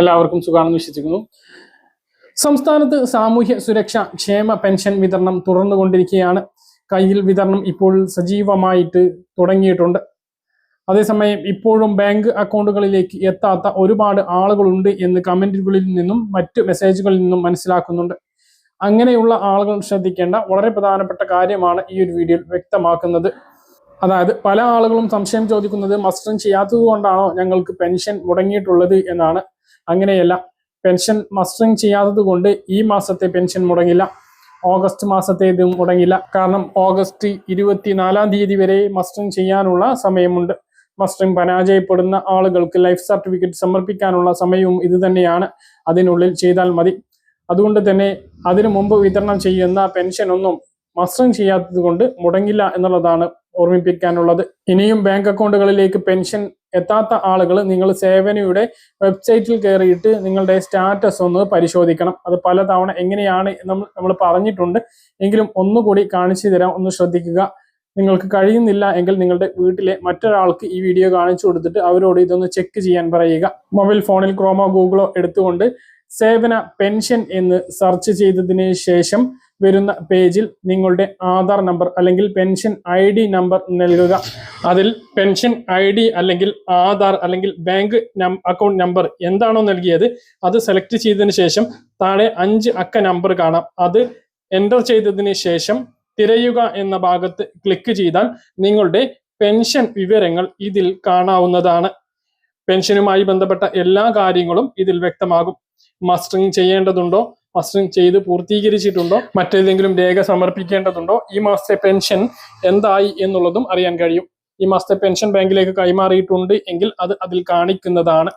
എല്ലാവർക്കും സുഖാണെന്ന് വിശ്വസിക്കുന്നു. സംസ്ഥാനത്ത് സാമൂഹ്യ സുരക്ഷ ക്ഷേമ പെൻഷൻ വിതരണം തുടർന്നുകൊണ്ടിരിക്കുകയാണ്. കയ്യിൽ വിതരണം ഇപ്പോൾ സജീവമായിട്ട് തുടങ്ങിയിട്ടുണ്ട്. അതേസമയം ഇപ്പോഴും ബാങ്ക് അക്കൗണ്ടുകളിലേക്ക് എത്താത്ത ഒരുപാട് ആളുകളുണ്ട് എന്ന് കമന്റുകളിൽ നിന്നും മറ്റ് മെസ്സേജുകളിൽ നിന്നും മനസ്സിലാക്കുന്നുണ്ട്. അങ്ങനെയുള്ള ആളുകൾ ശ്രദ്ധിക്കേണ്ട വളരെ പ്രധാനപ്പെട്ട കാര്യമാണ് ഈ ഒരു വീഡിയോയിൽ വ്യക്തമാക്കുന്നത്. അതായത് പല ആളുകളും സംശയം ചോദിക്കുന്നത് മസ്റ്ററിങ് ചെയ്യാത്തത് കൊണ്ടാണോ ഞങ്ങൾക്ക് പെൻഷൻ മുടങ്ങിയിട്ടുള്ളത്? എന്നാണ്. അങ്ങനെയല്ല. പെൻഷൻ മസ്റ്ററിങ് ചെയ്യാത്തത് കൊണ്ട് ഈ മാസത്തെ പെൻഷൻ മുടങ്ങില്ല. ഓഗസ്റ്റ് മാസത്തെ ഇത് മുടങ്ങില്ല. കാരണം ഓഗസ്റ്റ് ഇരുപത്തിനാലാം തീയതി വരെ മസ്റ്ററിങ് ചെയ്യാനുള്ള സമയമുണ്ട്. മസ്റ്ററിങ് പരാജയപ്പെടുന്ന ആളുകൾക്ക് ലൈഫ് സർട്ടിഫിക്കറ്റ് സമർപ്പിക്കാനുള്ള സമയവും ഇത് തന്നെയാണ്. അതിനുള്ളിൽ ചെയ്താൽ മതി. അതുകൊണ്ട് തന്നെ അതിനു മുമ്പ് വിതരണം ചെയ്യുന്ന പെൻഷൻ ഒന്നും മസ്റ്ററിങ് ചെയ്യാത്തത് കൊണ്ട് മുടങ്ങില്ല എന്നുള്ളതാണ് ഓർമ്മിപ്പിക്കാനുള്ളത്. ഇനിയും ബാങ്ക് അക്കൗണ്ടുകളിലേക്ക് പെൻഷൻ എത്താത്ത ആളുകൾ നിങ്ങൾ സേവനയുടെ വെബ്സൈറ്റിൽ കയറിയിട്ട് നിങ്ങളുടെ സ്റ്റാറ്റസ് ഒന്ന് പരിശോധിക്കണം. അത് പലതവണ എങ്ങനെയാണ് നമ്മൾ നമ്മൾ പറഞ്ഞിട്ടുണ്ട്. എങ്കിലും ഒന്നുകൂടി കാണിച്ചു തരാം. ഒന്ന് ശ്രദ്ധിക്കുക. നിങ്ങൾക്ക് കഴിയുന്നില്ല എങ്കിൽ നിങ്ങളുടെ വീട്ടിലെ മറ്റൊരാൾക്ക് ഈ വീഡിയോ കാണിച്ചു കൊടുത്തിട്ട് അവരോട് ഇതൊന്ന് ചെക്ക് ചെയ്യാൻ പറയുക. മൊബൈൽ ഫോണിൽ ക്രോമോ ഗൂഗിളോ എടുത്തുകൊണ്ട് സേവന പെൻഷൻ എന്ന് സെർച്ച് ചെയ്തതിന് ശേഷം വരുന്ന പേജിൽ നിങ്ങളുടെ ആധാർ നമ്പർ അല്ലെങ്കിൽ പെൻഷൻ ഐ ഡി നമ്പർ നൽകുക. അതിൽ പെൻഷൻ ഐ ഡി അല്ലെങ്കിൽ ആധാർ അല്ലെങ്കിൽ ബാങ്ക് അക്കൗണ്ട് നമ്പർ എന്താണോ നൽകിയത് അത് സെലക്ട് ചെയ്തതിന് ശേഷം താഴെ അഞ്ച് അക്ക നമ്പർ കാണാം. അത് എന്റർ ചെയ്തതിന് ശേഷം തിരയുക എന്ന ഭാഗത്ത് ക്ലിക്ക് ചെയ്താൽ നിങ്ങളുടെ പെൻഷൻ വിവരങ്ങൾ ഇതിൽ കാണാവുന്നതാണ്. പെൻഷനുമായി ബന്ധപ്പെട്ട എല്ലാ കാര്യങ്ങളും ഇതിൽ വ്യക്തമാകും. മസ്റ്ററിങ് ചെയ്യേണ്ടതുണ്ടോ? മസ്റ്ററിങ് ചെയ്ത് പൂർത്തീകരിച്ചിട്ടുണ്ടോ? മറ്റേതെങ്കിലും രേഖ സമർപ്പിക്കേണ്ടതുണ്ടോ? ഈ മാസത്തെ പെൻഷൻ എന്തായി എന്നുള്ളതും അറിയാൻ കഴിയും. ഈ മാസത്തെ പെൻഷൻ ബാങ്കിലേക്ക് കൈമാറിയിട്ടുണ്ട് എങ്കിൽ അത് അതിൽ കാണിക്കുന്നതാണ്.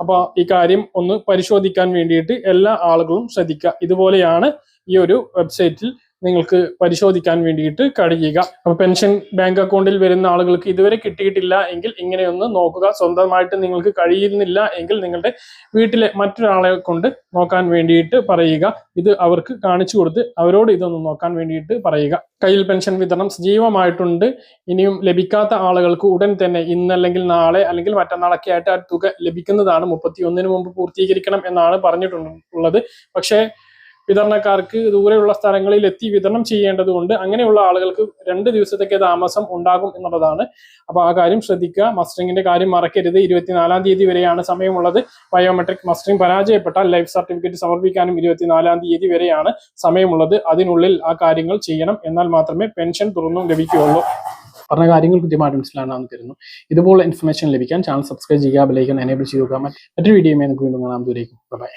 അപ്പോൾ ഈ കാര്യം ഒന്ന് പരിശോധിക്കാൻ വേണ്ടിയിട്ട് എല്ലാ ആളുകളും ശ്രദ്ധിക്കുക. ഇതുപോലെയാണ് ഈ ഒരു വെബ്സൈറ്റിൽ നിങ്ങൾക്ക് പരിശോധിക്കാൻ വേണ്ടിയിട്ട് കഴിയുക അപ്പൊ പെൻഷൻ ബാങ്ക് അക്കൗണ്ടിൽ വരുന്ന ആളുകൾക്ക് ഇതുവരെ കിട്ടിയിട്ടില്ല എങ്കിൽ ഇങ്ങനെയൊന്ന് നോക്കുക. സ്വന്തമായിട്ട് നിങ്ങൾക്ക് കഴിയുന്നില്ല എങ്കിൽ നിങ്ങളുടെ വീട്ടിലെ മറ്റൊരാളെ കൊണ്ട് നോക്കാൻ വേണ്ടിയിട്ട് പറയുക. ഇത് അവർക്ക് കാണിച്ചു കൊടുത്ത് അവരോട് ഇതൊന്ന് നോക്കാൻ വേണ്ടിയിട്ട് പറയുക. കയ്യിൽ പെൻഷൻ വിതരണം സജീവമായിട്ടുണ്ട്. ഇനിയും ലഭിക്കാത്ത ആളുകൾക്ക് ഉടൻ തന്നെ ഇന്നല്ലെങ്കിൽ നാളെ അല്ലെങ്കിൽ മറ്റന്നാളൊക്കെ ആയിട്ട് ആ തുക ലഭിക്കുന്നതാണ്. മുപ്പത്തി ഒന്നിന് മുമ്പ് പൂർത്തീകരിക്കണം എന്നാണ് പറഞ്ഞിട്ടുള്ളത്. പക്ഷേ വിതരണക്കാർക്ക് ദൂരെയുള്ള സ്ഥലങ്ങളിൽ എത്തി വിതരണം ചെയ്യേണ്ടതുകൊണ്ട് അങ്ങനെയുള്ള ആളുകൾക്ക് രണ്ട് ദിവസത്തേക്ക് താമസം ഉണ്ടാകും എന്നുള്ളതാണ്. അപ്പൊ ആ കാര്യം ശ്രദ്ധിക്കുക. മസ്റ്ററിങ്ങിന്റെ കാര്യം മറക്കരുത്. ഇരുപത്തിനാലാം തീയതി വരെയാണ് സമയമുള്ളത്. ബയോമെട്രിക് മസ്റ്ററിംഗ് പരാജയപ്പെട്ടാൽ ലൈഫ് സർട്ടിഫിക്കറ്റ് സമർപ്പിക്കാനും ഇരുപത്തിനാലാം തീയതി വരെയാണ് സമയമുള്ളത്. അതിനുള്ളിൽ ആ കാര്യങ്ങൾ ചെയ്യണം. എന്നാൽ മാത്രമേ പെൻഷൻ തുറന്നും ലഭിക്കുകയുള്ളൂ. പറഞ്ഞ കാര്യങ്ങൾ കൃത്യമായിട്ട് മനസ്സിലാണെന്ന് തരുന്നു. ഇതുപോലെ ഇൻഫർമേഷൻ ലഭിക്കാൻ ചാനൽ സബ്സ്ക്രൈബ് ചെയ്യുക ബെലൈക്കൺ എനേബിൾ ചെയ്യുക. മറ്റൊരു വീഡിയോയുമായി നമുക്ക് വീണ്ടും കാണാം. ദൂരേക്കും ബൈ